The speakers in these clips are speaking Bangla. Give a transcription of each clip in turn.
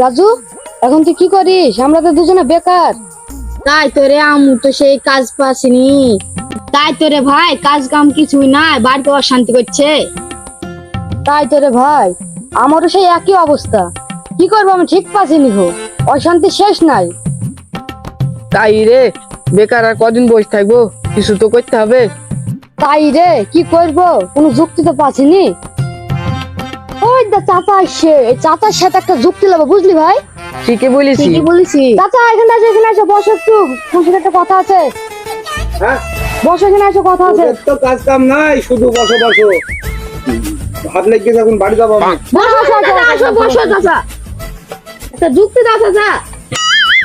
রাজু এখন তুই কি করিস? আমরা তো দুজনে বেকার। তাই তো রে আমু তো সেই কাজ পাসনি তাই তো রে ভাই কাজ কাম কিছুই নাই বাড়িতে অশান্তি করছে। তাই তো রে ভাই আমারও সেই একই অবস্থা। কি করব আমি ঠিক পাচ্ছি নিহো অশান্তি শেষ নাই। তাই রে বেকার আর কদিন বসে থাকব কিছু তো করতে হবে। তাই রে কি করব? কোনো যুক্তি তো পাচ্ছিনি ওই দা চাচা আসছে। এই চাচার সাথে একটা যুক্তি বুঝলি ভাই? ঠিকই বলেছি। ঠিকই বলেছি। চাচা এখানে আসো এখানে আসো বসো একটু। তোমার সাথে একটা কথা আছে। হ্যাঁ? বসো এখানে আসো কথা আছে। তো কাজ কাম নাই শুধু বসো বসো। ভাত লেগে যখন বাড়ি যাব আমি। বসো চাচা আসো বসো চাচা। একটা যুক্তি দাও চাচা।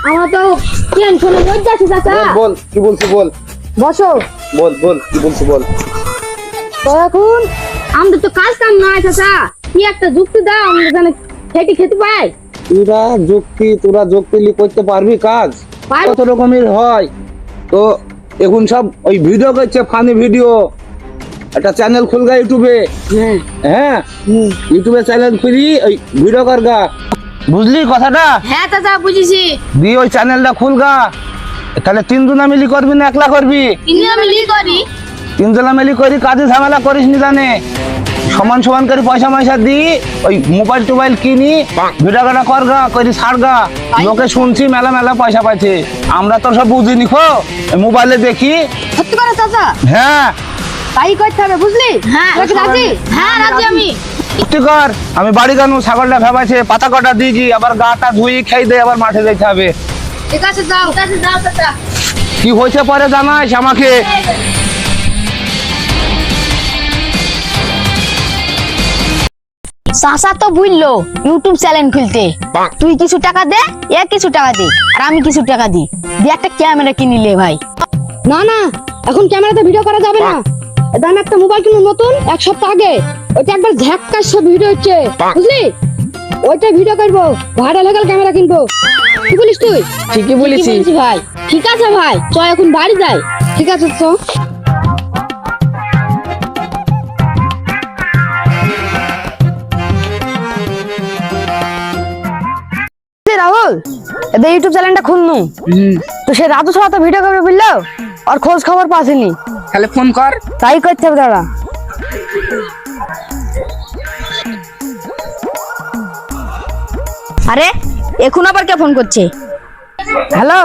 আমার তো টেনশনে মধ্যে আছে চাচা। বল, বল কি বলছি বল। বসো। বল বল কি বলছি বল। তো এখন। আমাদের তো কাজ কাম নাই চাচা। কি একটা যুক্তি দাও আমরা জানে খেতে খেতে পাই। তোরা যুক্তি তোরা যুক্তি করতে পারবি কাজ? কত রকমের হয়? তো এখন সব ওই ভিডিও করছে ফানি ভিডিও একটা চ্যানেল খুলগা ইউটিউবে। হ্যাঁ। হ্যাঁ? ইউটিউবে চ্যানেল খুলি ওই ভিডিও করগা। বুঝলি কথাটা? হ্যাঁ চাচা বুঝেছি। দিয়ে ওই চ্যানেলটা খুলগা। তাহলে তিনজনা মিলি করবি না একলা করবি? তিনজন মিলি করি। তিনজনা মিলি করি কাজে ঝামেলা করিস নি জানে? সমান সমান করে পয়সা ময়সা দি ওই মোবাইল টোবাইল কিনি ভিডিও কাটা করগা করি ছাড়গা লোকে শুনছি মেলা মেলা পয়সা পাইছে। আমরা তো সব বুঝিনি খো। মোবাইলে দেখি। সত্যি করে চাচা? হ্যাঁ। তাই করতে হবে বুঝলি? হ্যাঁ। রাজি? হ্যাঁ রাজি আমি। সত্যি কর আমি বাড়ি গানু ছাগলটা ভেবাইছে পাতা কটা দিয়েছি আবার গাটা ধুই খেয়ে দিয়ে আবার মাঠে যেতে হবে। ঠিক আছে যাও ঠিক আছে যাও চাচা। কি হয়েছে পরে জানাইস আমাকে? চাষা তো বুঝলো ইউটিউব চ্যানেল খুলতে। তুই কিছু টাকা দে এ কিছু টাকা দে আর আমি কিছু টাকা দিই দিয়ে একটা ক্যামেরা কিনিলে ভাই। না না এখন ক্যামেরাতে ভিডিও করা যাবে না। দাম একটা মোবাইল নতুন এক সপ্তাহ আগে। ওইটা একবার ঝাক্কার সব ভিডিও হচ্ছে। বুঝলি? ওইটা ভিডিও করব ভাইরাল হয়ে গেল ক্যামেরা কিনবো। কি বলিস তুই? ঠিকই ভাই। ঠিক আছে ভাই চ এখন বাড়ি যাই। ঠিক আছে তো রাহুল এদের ইউটিউব চ্যানেলটা খুলনু। তো সে রাজু ছাড়া তো ভিডিও করবে বুঝলো? আর খোঁজ খবর পাসেনি। তাহলে ফোন কর। তাই করতে হবে দাদা। আরে এখন আবার কে ফোন করছে? হ্যালো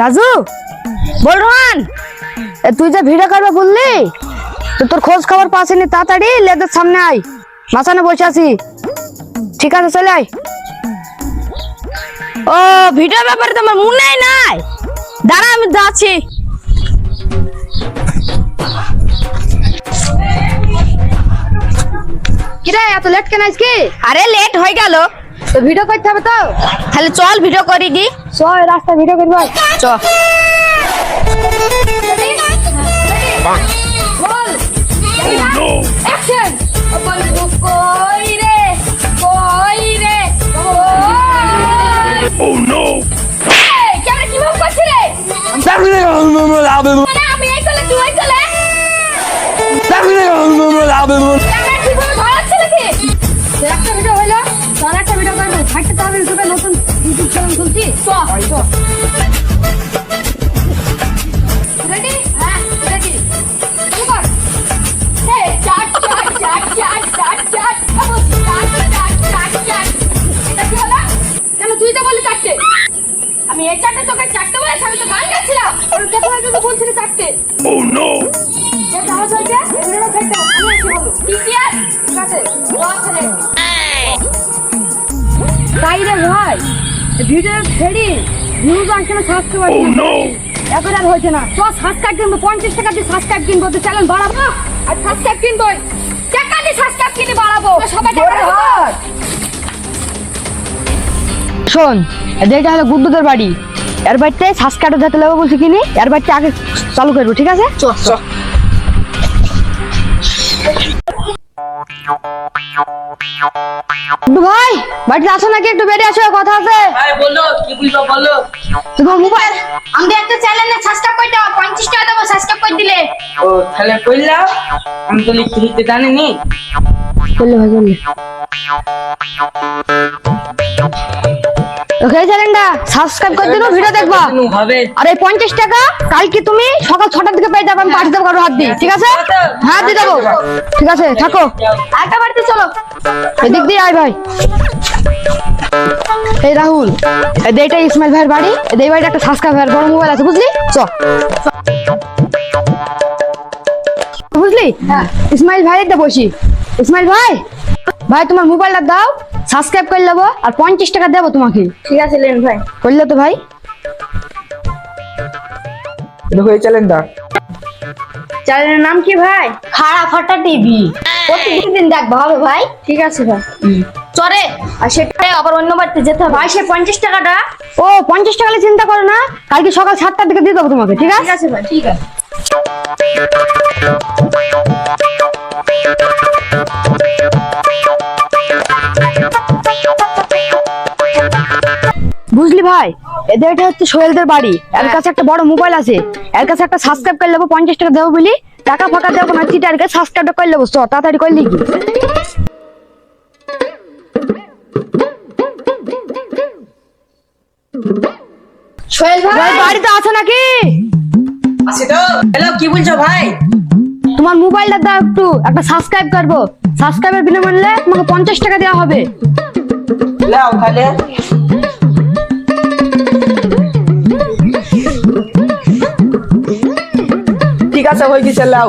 রাজু? বল রোহান। তুই যে ভিডিও করবে বললি? তো তোর খোঁজ খবর পাসেনি তাড়াতাড়ি লেদের সামনে আয়। মাসানে বসে আছি। ঠিক আছে চলে আয়। ও ভিডিও ব্যাপারে তোমার মনে নাই? দাঁড়া আমি যাচ্ছি। কিরে এত লেট কেন আজকে? আরে লেট হয়ে গেল। তো ভিডিও করতে হবে তো? তাহলে চল ভিডিও করি গি চল রাস্তা ভিডিও করব। চ একটা ভিডিও হইল তার একটা ভিডিও করব। থাকতে তো ইউটিউবে নতুন ইউটিউব চ্যানেল খুলছি। রেডি আমি এই চারটে তোকে চারটে বলেছি আমি তো গান গাচ্ছিলাম। ওর দেখো হয়তো তো বলছিলি চারটে। ও নো এটা আওয়াজ হয়েছে এগুলো ফেলতে হবে আমি আছি বলো। ঠিক আছে ঠিক আছে। ওয়ান তাই রে ভাই। ভিডিও ছেড়ি নিউজ আসছে না সাবস্ক্রাইব এখন আর হয়েছে না। তো সাবস্ক্রাইব কিনবো পঞ্চাশ টাকা দিয়ে সাবস্ক্রাইব কিনবো তো চ্যানেল বাড়াবো। আর সাবস্ক্রাইব কিনবো টাকা দিয়ে সাবস্ক্রাইব কিনে বাড়াবো। সবাই শোন এটা হলো গুড্ডুদের বাড়ি এর বাড়িতে সাবস্ক্রাইব দিতে লাগবে বলছি কিনি এর বাড়িতে আগে চালু করব ঠিক আছে? চ চ ভাই বাড়িতে আসো নাকি? একটু বেরিয়ে আসো কথা আছে। বলো কি বলব বলো? তোমার মোবাইল আমাদের একটা চ্যানেলে সাবস্ক্রাইব করে দাও 50 টাকা দেবো সাবস্ক্রাইব করে দিলে। ও তাহলে কইলাম আমি তো লিখতে লিখতে জানিনি। বললে ভাই বললে ওকে চ্যানেলটা সাবস্ক্রাইব করে দিন ভিডিও দেখবা। আর এই পঞ্চাশ টাকা কালকে তুমি সকাল ছটার দিকে পেয়ে যাবে আমি পাঠিয়ে দেবো হাত দিয়ে ঠিক আছে? হ্যাঁ দিয়ে দেবো ঠিক আছে থাকো। একটা বাড়িতে চলো। এদিক দিয়ে আয় ভাই। এই রাহুল এই এটা ইসমাইল ভাইয়ের বাড়ি এই বাড়িটা একটা সাবস্ক্রাইব ভাইয়ের বড় মোবাইল আছে বুঝলি? চ। বুঝলি হ্যাঁ। ইসমাইল ভাই একটা বসি। ইসমাইল ভাই? ভাই তোমার মোবাইলটা দাও সাবস্ক্রাইব করে নেব আর পঞ্চাশ টাকা দেবো তোমাকে। ঠিক আছে লেন ভাই। করলে তো ভাই? দেখো এই চ্যানেলটা চ্যানেলের নাম কি ভাই? খাড়া ফাটা টিভি প্রতিদিন দেখব হবে ভাই? ঠিক আছে ভাই। চরে। আর সেটা আবার অন্য বাড়িতে যেতে হবে। ভাই সে পঞ্চাশ টাকাটা ও পঞ্চাশ টাকা হলে চিন্তা করো না। কালকে সকাল সাতটার দিকে দিয়ে দেবো তোমাকে ঠিক আছে? ঠিক আছে ভাই। ঠিক আছে। এদের এটা হচ্ছে সোহেলদের বাড়ি। এর কাছে একটা বড় মোবাইল আছে। এর কাছে একটা সাবস্ক্রাইব করে নেব পঞ্চাশ টাকা দেবো বলি। টাকা ফাঁকা দেবো না চিটারকে সাবস্ক্রাইব করে নেব। চ তাড়াতাড়ি করে লিখি সোহেল ভাই! বাড়িতে আছে নাকি? আসি তো। হ্যালো কি বলছো ভাই? তোমার মোবাইলটা দাও একটু একটা সাবস্ক্রাইব করব। সাবস্ক্রাইবের বিনামূল্যে তোমাকে পঞ্চাশ টাকা দেওয়া হবে। লাও তাহলে। ঠিক হয়ে গেছে লাও।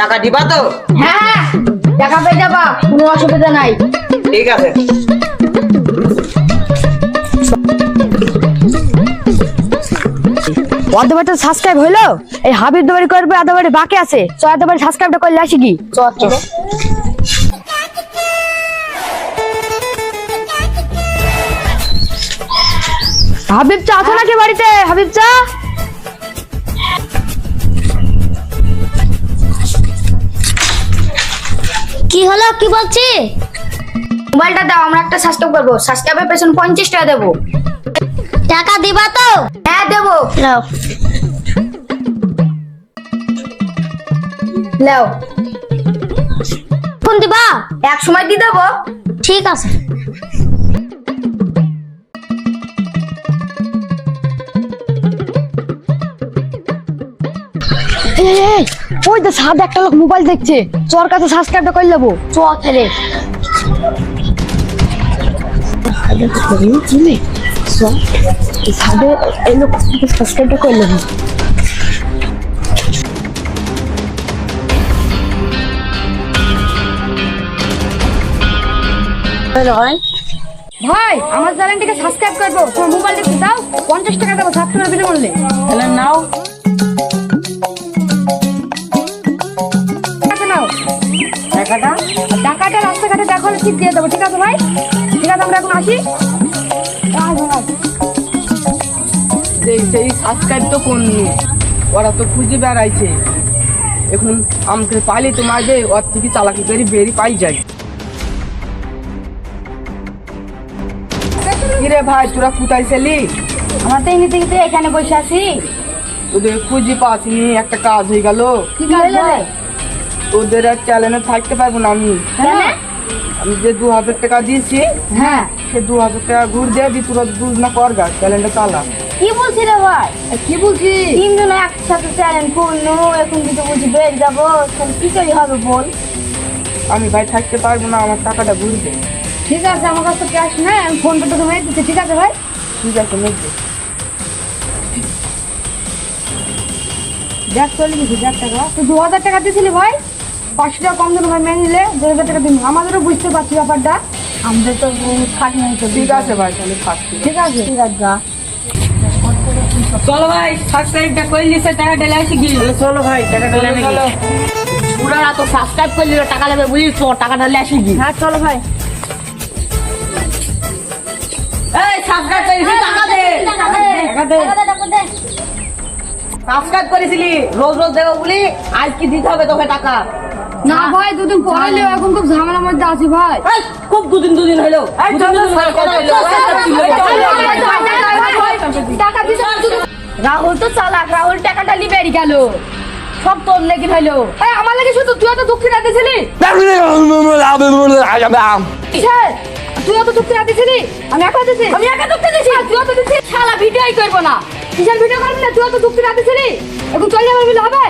টাকা দিবা তো? হ্যাঁ টাকা পেয়ে যাবা কোনো অসুবিধা নাই। ঠিক আছে। অর্ধ বাড়িতে সাবস্ক্রাইব হইল? এই হাবিব বাড়ি করবে আধা বাকি আছে। চ বাড়ি সাবস্ক্রাইবটা করলে আসি কি? চ। হাবিব চা আছে নাকি বাড়িতে? হাবিব চা? কি হলো? কি বলছি? মোবাইলটা দাও আমরা একটা সাবস্ক্রাইব করব। সাবস্ক্রাইবের পেছনে পঞ্চাশ টাকা দেবো। টাকা দিবা তো? হ্যাঁ দেবো। নাও নাও কোন দিবা? এক সময় দিয়ে দেবো। ঠিক আছে। এই, ওই তো সাদা একটা লোক মোবাইল দেখছে। চোর কাছে সাবস্ক্রাইবটা করে নেব চ তাহলে সাদে এই লোক সাবস্ক্রাইবটা করে নেব ভাই আমার চ্যানেলটাকে সাবস্ক্রাইব করব। তোমার মোবাইল দেখতে দাও পঞ্চাশ টাকা দেবো সাবস্ক্রাইব বিনামূল্যে তাহলে নাও। টাকাটা টাকাটা রাস্তাঘাটে দেখা ঠিক দিয়ে দেবো ঠিক আছে ভাই? ঠিক আছে আমরা এখন আসি। সেই সাবস্ক্রাইব তো ওরা তো খুঁজে বেড়াইছে। এখন আমাকে ওর থেকে চালাকি করে বেরি পাই যাই। কিরে ভাই তোরা কোথায় ছিলি? আমরা তো এমনিতে কিন্তু এখানে বসে আছি। তোদের খুঁজে পাসনি একটা কাজ হয়ে গেল। কি হলো রে তোদের আর চ্যানেলে থাকতে পারব না আমি। কেন? আমি যে দু হাজার টাকা দিয়েছি হ্যাঁ। সে দু হাজার টাকা ঘুর দিয়ে দি তোরা দুধ না কর গা চ্যানেলটা চালা। কি বলছি রে ভাই? কি বলছি তিনজন একসাথে চ্যালেঞ্জ করল এখন কিন্তু বলছি বের যাব? তাহলে কি করে হবে বল? আমি ভাই থাকতে পারব না আমার টাকাটা ঘুর দে। ঠিক আছে আমার কাছে ক্যাশ নেই আমি ফোন পে তোকে মেরে দিচ্ছি ঠিক আছে ভাই? ঠিক আছে মেঘ দে। দেখ চলে গেছি দেখ টাকা। তুই দু হাজার টাকা দিয়েছিলি ভাই? পাঁচশো টাকা কম দিন ভাই মেনে নিলে দু হাজার টাকা দিন। আমাদেরও বুঝতে পারছি ব্যাপারটা। আমাদের তো খাট নেই ঠিক আছে ভাই তাহলে থাকছি ঠিক আছে। ঠিক আছে যা। চলো ভাই সাবস্ক্রাইবটা করে নিছে? টাকা ঢেলে আসি কি? চলো ভাই টাকা ঢেলে তো সাবস্ক্রাইব করে দিল টাকা নেবে বুঝিস তো টাকা ঢালে আসি কি? হ্যাঁ চলো ভাই। এই সাবস্ক্রাইব করেছিস টাকা দে। টাকা দে। সাবস্ক্রাইব করেছিলি রোজ রোজ দেবো বলি। আজ কি দিতে হবে তোকে টাকা? না ভাই দুদিন পরে লিও এখন খুব ঝামেলার মধ্যে আছি ভাই। খুব দুদিন দুদিন হলো। রাহুল তো চালাক রাহুল টাকাটা লিবে গেল। সব তোর লেগে হইল। আমার লাগে শুধু তুই তো দুঃখী রাতে ছিলি? তুই তো দুঃখী রাতে ছিলি? আমি একা দিছি আমি একা দুঃখী দিছি তুই তো দিছি শালা ভিডিওই করব না। কিসের ভিডিও করবি না? তুই তো দুঃখী রাতে ছিলি? এখন চলে যাবে হবে?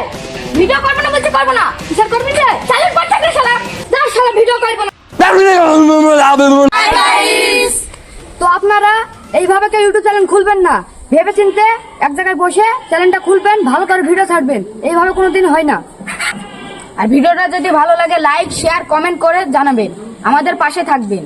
তো আপনারা এইভাবে কেউ ইউটিউব চ্যানেল খুলবেন না। ভেবে চিনতে এক জায়গায় বসে চ্যানেলটা খুলবেন, ভালো করে ভিডিও ছাড়বেন। এইভাবে কোনোদিন হয় না। আর ভিডিওটা যদি ভালো লাগে লাইক শেয়ার কমেন্ট করে জানাবেন। আমাদের পাশে থাকবেন।